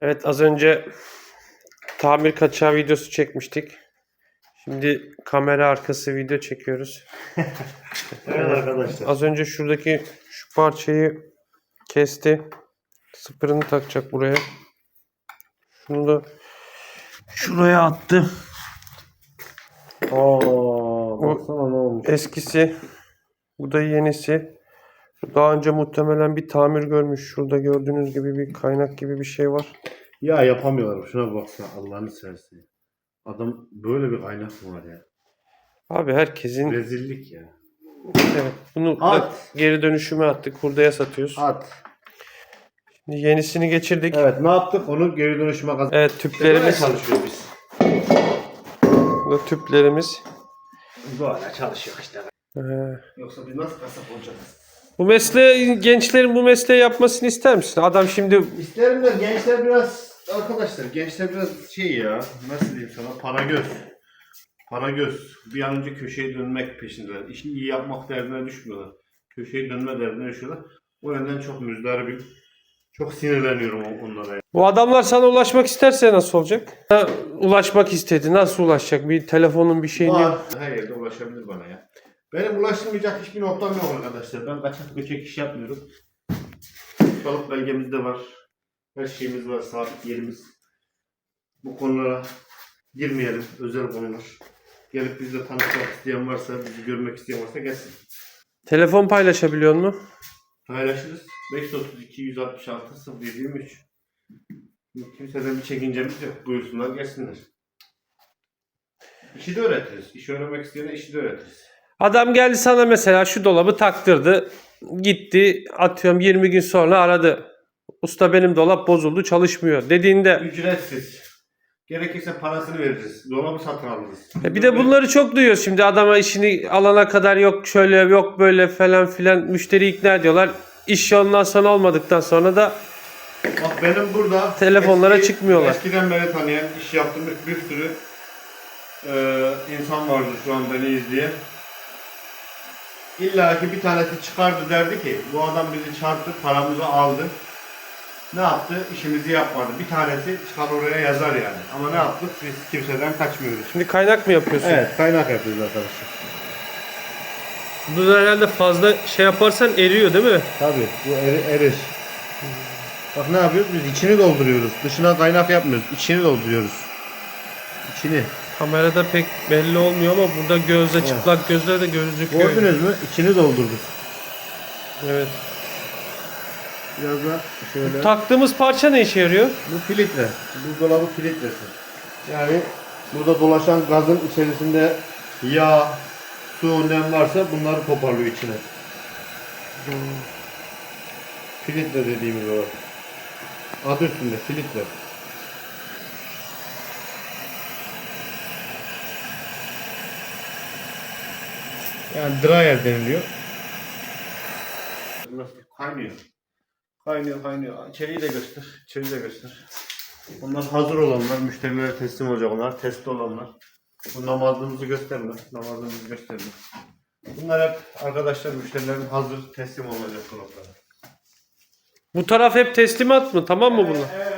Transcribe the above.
Evet az önce tamir kaçağı videosu çekmiştik. Şimdi kamera arkası video çekiyoruz. Evet arkadaşlar. Az önce şuradaki şu parçayı kesti. Sıfırını takacak buraya. Şunu da şuraya attı. Ne olmuş. Eskisi. Bu da yenisi. Daha önce muhtemelen bir tamir görmüş. Şurada gördüğünüz gibi bir kaynak gibi bir şey var. Ya yapamıyorlar. Şuna baksana Allah'ını seversen. Adam böyle bir kaynak mı var ya? Abi herkesin Rezillik ya. evet, bunu da At. geri dönüşüme attık. Hurdaya satıyoruz. At. Şimdi yenisini geçirdik. Evet ne yaptık? Onu geri dönüşüme kazandık. Evet tüplerimiz. çalışıyor biz. Bu tüplerimiz. Böyle çalışıyor işte. Ee, Yoksa biz nasıl kasap olacağız? Bu mesleği gençlerin bu mesleği yapmasını ister misin? Adam şimdi İsterim de gençler biraz arkadaşlar gençler biraz şey ya nasıl diyeyim sana para göz. Para göz. Bir an önce köşeye dönmek peşindeler. İşini iyi yapmak derdine düşmüyorlar. Köşeye dönme derdine düşüyorlar. O yönden çok müzdaribim. Çok sinirleniyorum on- onlara. bu adamlar sana ulaşmak isterse nasıl olacak? Ha, ulaşmak istedi. Nasıl ulaşacak? Bir telefonun bir şeyin Var. Her yerde ulaşabilir bana ya. Benim ulaşılmayacak hiçbir noktam yok arkadaşlar. Ben kaçak göçek iş yapmıyorum. Balık belgemiz de var. Her şeyimiz var. Sabit yerimiz. Bu konulara girmeyelim. Özel konular. Gelip bizle tanışmak isteyen varsa, bizi görmek isteyen varsa gelsin. Telefon paylaşabiliyor mu? Paylaşırız. 532 166 0723 Kimseden bir çekincemiz yok. Buyursunlar gelsinler. İşi de öğretiriz. İş öğrenmek isteyene işi de öğretiriz. Adam geldi sana mesela şu dolabı taktırdı. Gitti atıyorum 20 gün sonra aradı. Usta benim dolap bozuldu çalışmıyor dediğinde Ücretsiz. Gerekirse parasını veririz. Dolabı satın alırız. E bir de bunları çok duyuyoruz şimdi adama işini alana kadar yok şöyle yok böyle falan filan müşteri ikna ediyorlar. İş ondan sonra olmadıktan sonra da Bak benim burada Telefonlara çıkmıyorlar. Eskiden beni tanıyan, iş yaptığımız bir sürü e, insan vardı şu an beni izleyen. İlla ki bir tanesi çıkardı derdi ki bu adam bizi çarptı, paramızı aldı. Ne yaptı? İşimizi yapmadı. Bir tanesi çıkar oraya yazar yani. Ama ne yaptık? Biz kimseden kaçmıyoruz. şimdi kaynak mı yapıyorsun? Evet, kaynak yapıyoruz arkadaşlar. Bu da herhalde fazla şey yaparsan eriyor değil mi? Tabii bu eri- erir. Bak ne yapıyoruz? Biz içini dolduruyoruz. Dışına kaynak yapmıyoruz. İçini dolduruyoruz. İçini. Kamerada pek belli olmuyor ama burada gözle çıplak gözle de gözüküyor. Gördünüz mü? İçini doldurduk. Evet. Biraz da şöyle. Taktığımız parça ne işe yarıyor? Bu filtre. Buzdolabı filtresi. Yani burada dolaşan gazın içerisinde yağ, su, nem varsa bunları toparlıyor içine. Filtre dediğimiz o. Adı üstünde filtre. Yani dryer deniliyor. Kaynıyor. Kaynıyor kaynıyor. İçeriği de göster. İçeriği de göster. Bunlar hazır olanlar, müşterilere teslim olacak onlar, testli olanlar. Bu namazlığımızı gösterme, namazlığımızı gösterme. Bunlar hep arkadaşlar müşterilerin hazır teslim olacak dolapları. Bu taraf hep teslimat mı? Tamam mı bunlar? Evet